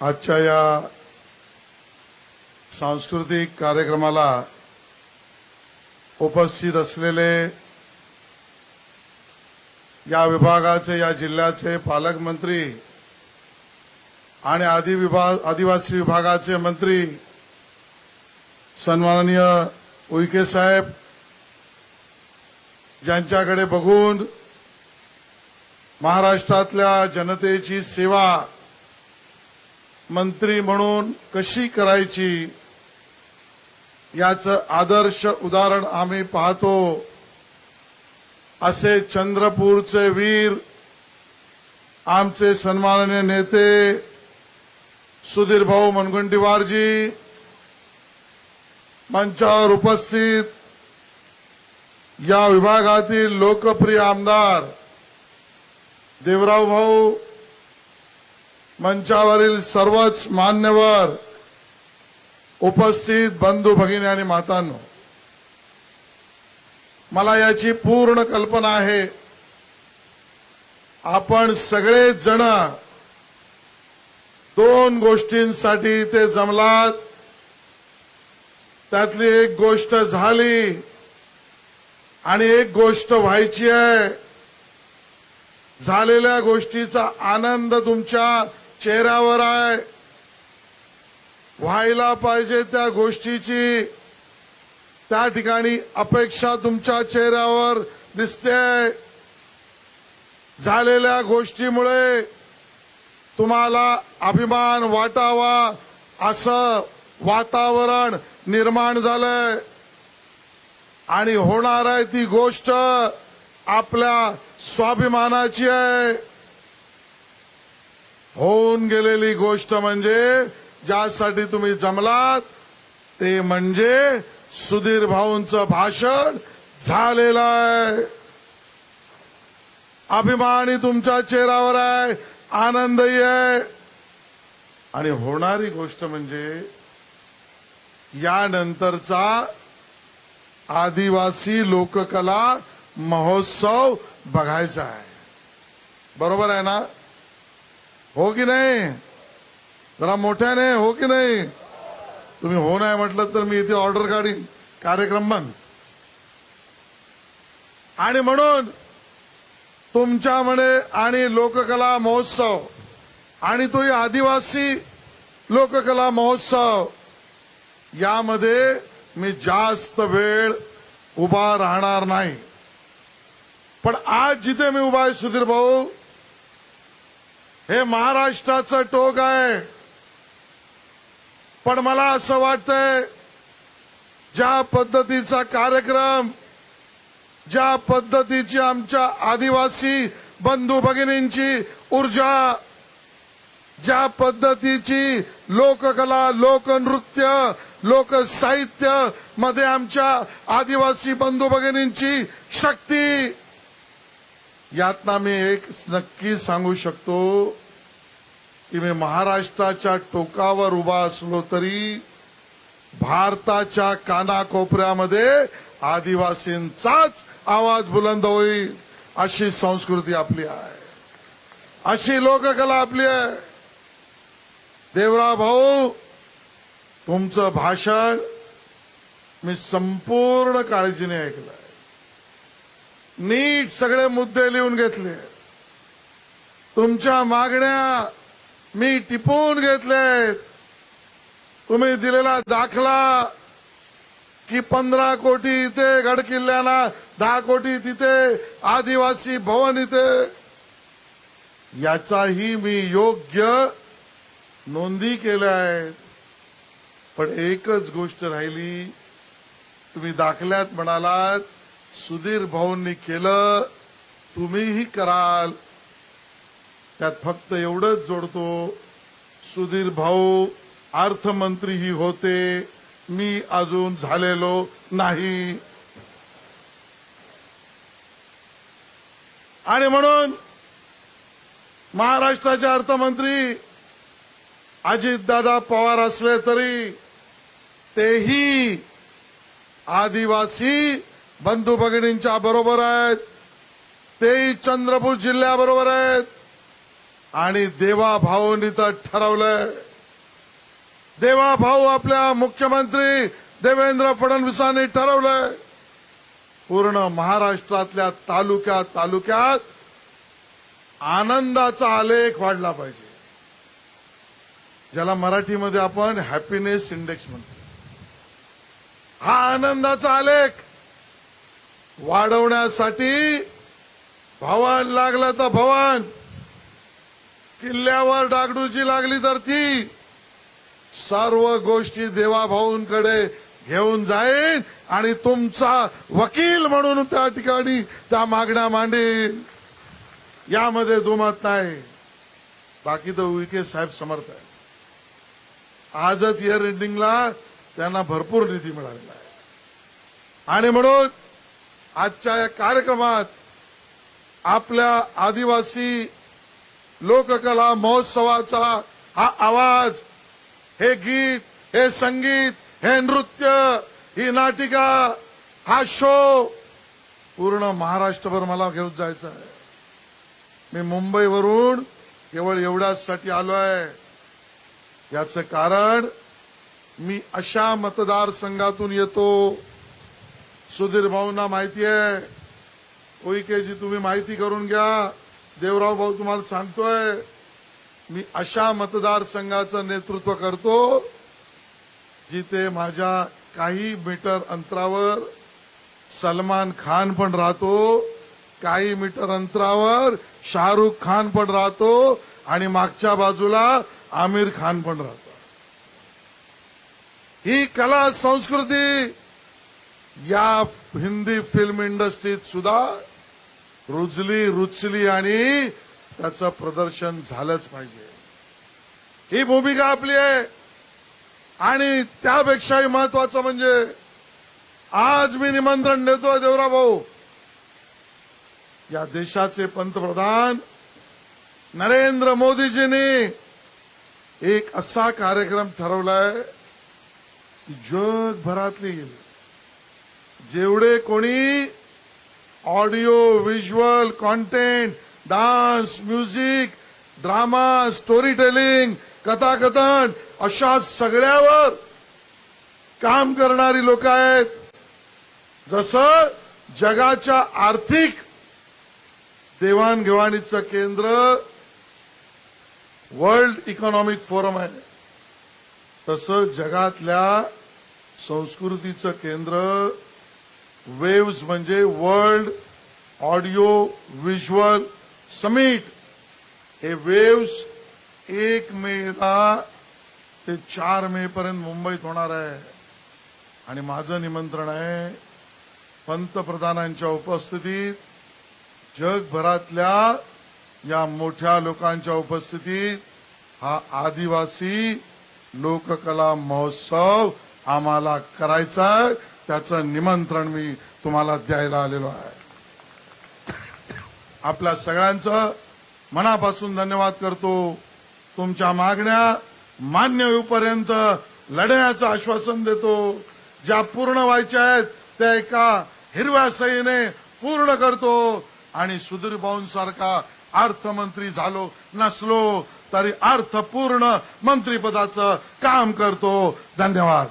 आजच्या या सांस्कृतिक कार्यक्रमाला उपस्थित असलेले या विभागाचे या जिल्ह्याचे पालकमंत्री आणि आदि विभाग आदिवासी विभागाचे मंत्री सन्माननीय उईके साहेब ज्यांच्याकडे बघून महाराष्ट्रातल्या जनतेची सेवा मंत्री म्हणून कशी करायची याचं आदर्श उदाहरण आम्ही पाहतो. असे चंद्रपूरचे वीर आमचे सन्माननीय नेते सुधीर भाऊ मनगंटीवारजी मंचावर उपस्थित या विभागातील लोकप्रिय आमदार देवराव भाऊ मंचावरील सर्वच मान्यवर उपस्थित बंधू भगिनी आणि मातांनो मला याची पूर्ण कल्पना आहे. आपण सगळे जण दोन गोष्टींसाठी ते जमलात. त्यातली एक गोष्ट झाली आणि एक गोष्ट व्हायची आहे. झालेल्या गोष्टीचा आनंद तुमच्या चेहऱ्यावर आहे. व्हायला पाहिजे त्या गोष्टीची. त्या ठिकाणी अपेक्षा तुमच्या चेहऱ्यावर दिसते. झालेल्या गोष्टीमुळे तुम्हाला अभिमान वाटावा असं वातावरण निर्माण झालंय. आणि होणार आहे ती गोष्ट आपल्या स्वाभिमानाची आहे. होऊन गेलेली गोष्ट म्हणजे ज्यासाठी तुम्ही जमलात ते म्हणजे सुधीर भाऊंचं भाषण झालेलं आहे. अभिमानी तुमच्या चेहऱ्यावर आहे आनंदही आहे. आणि होणारी गोष्ट म्हणजे यानंतरचा आदिवासी लोककला महोत्सव बघायचा आहे. बरोबर आहे ना? हो की नाही? जरा मोठ्याने हो की नाही? तुम्ही हो नाही म्हटलं तर मी इथे ऑर्डर काढीन. कार्यक्रम बंद. आणि म्हणून तुमच्या म्हणे आणि लोककला महोत्सव आणि तोही आदिवासी लोककला महोत्सव यामध्ये मी जास्त वेळ उभा राहणार नाही. पण आज जिथे मी उभा आहे सुधीर भाऊ हे महाराष्ट्राचं टोक आहे. पण मला असं वाटतंय ज्या पद्धतीचा कार्यक्रम ज्या पद्धतीची आमच्या आदिवासी बंधू भगिनींची ऊर्जा ज्या पद्धतीची लोककला लोकनृत्य लोकसाहित्यमध्ये आमच्या आदिवासी बंधू भगिनींची शक्ती यातना मी एक नक्की सांगू शकतो की मी महाराष्ट्राच्या टोकावर उभा असलो तरी भारताच्या कानाकोपऱ्यामध्ये आदिवासींचाच आवाज बुलंद होईल अशी संस्कृती आपली आहे. अशी लोककला आपली आहे. देवरा भाऊ तुमचं भाषण मी संपूर्ण काळजीने ऐकलंय. नीट सगळे मुद्दे लिहून घेतले. तुमच्या मागण्या मी टिपून घेतलेत तुम्ही दिलेला दाखला की पंधरा कोटी इथे गडकिल्ल्याला दहा कोटी तिथे आदिवासी भवन इथे. याचाही मी योग्य नोंदी केल्या आहेत. पण एकच गोष्ट राहिली तुम्ही दाखल्यात म्हणालात सुधीर भाऊंनी केलं तुम्हीही कराल. त्यात फक्त एवढंच जोडतो सुधीर भाऊ अर्थमंत्रीही होते मी अजून झालेलो नाही. आणि म्हणून महाराष्ट्राचे अर्थमंत्री अजितदादा पवार असले तरी तेही आदिवासी बंधू भगिनींच्या बरोबर आहेत. तेही चंद्रपूर जिल्ह्याबरोबर आहेत. आणि देवा भाऊंनी तर ठरवलंय. देवा भाऊ आपल्या मुख्यमंत्री देवेंद्र फडणवीसांनी ठरवलंय. पूर्ण महाराष्ट्रातल्या तालुक्यात तालुक्यात आनंदाचा आलेख वाढला पाहिजे. ज्याला मराठीमध्ये आपण हॅपीनेस इंडेक्स म्हणतो. हा आनंदाचा आलेख वाढवण्यासाठी भवन लागलं तर भवन. किल्ल्यावर डागडूची लागली तर ती. सर्व गोष्टी देवाभाऊंकडे घेऊन जाईन आणि तुमचा वकील म्हणून त्या ठिकाणी त्या मागण्या मांडेल. यामध्ये दुमत नाही. बाकी तर विके साहेब समर्थ आहे आजच इयर एंडिंगला त्यांना भरपूर निधी मिळालेला आहे. आणि म्हणून आजच्या या कार्यक्रमात आपल्या आदिवासी लोककला महोत्सवाचा हा आवाज हे गीत हे संगीत हे नृत्य ही नाटिका हा शो पूर्ण महाराष्ट्रभर मला घेऊन जायचा आहे. मी मुंबईवरून केवळ एवढ्यासाठी आहे याचं कारण मी अशा मतदारसंघातून येतो सुधीर भाऊंना माहिती आहे. कोईकेजी तुम्ही माहिती करून घ्या. देवराव भाऊ तुम्हाला सांगतोय मी अशा मतदारसंघाचं नेतृत्व करतो जिथे माझ्या काही मीटर अंतरावर सलमान खान पण राहतो काही मीटर अंतरावर शाहरुख खान पण राहतो आणि मागच्या बाजूला आमिर खान पण राहतो. ही कला संस्कृती या हिंदी फिल्म इंडस्ट्रीत सुद्धा रुजली रुचली आणि त्याचं प्रदर्शन झालंच पाहिजे. ही भूमिका आपली आहे. आणि त्यापेक्षाही महत्वाचं म्हणजे आज मी निमंत्रण देतोय देवरा भाऊ. या देशाचे पंतप्रधान नरेंद्र मोदीजींनी एक असा कार्यक्रम ठरवलाय की जगभरातली जेवढे कोणी audio visual content dance music drama storytelling कथाकथन अशा सगळ्यावर काम करणारी लोक आहेत. जसं जगाच्या आर्थिक देवाणघेवाणीचं केंद्र वर्ल्ड इकॉनॉमिक फोरम आहे. तसं जगातल्या संस्कृतीचं केंद्र वेव्स म्हणजे वर्ल्ड ऑडिओ व्हिज्युअल समिट. हे वेव्स एक मेला ते चार मे पर्यंत मुंबईत होणार आहे. आणि माझं निमंत्रण आहे पंतप्रधानांच्या उपस्थितीत जगभरातल्या या मोठ्या लोकांच्या उपस्थितीत हा आदिवासी लोककला महोत्सव आम्हाला करायचा आहे. त्याचं निमंत्रण मी तुम्हाला द्यायला आलेलो आहे. आपल्या सगळ्यांचं मनापासून धन्यवाद करतो. तुमच्या मागण्या मान्य होईपर्यंत लढण्याचं आश्वासन देतो. ज्या पूर्ण व्हायच्या आहेत त्या एका हिरव्या सहीने पूर्ण करतो. आणि सुधीर भाऊंसारखा अर्थमंत्री झालो नसलो तरी अर्थपूर्ण मंत्रीपदाचं काम करतो. धन्यवाद.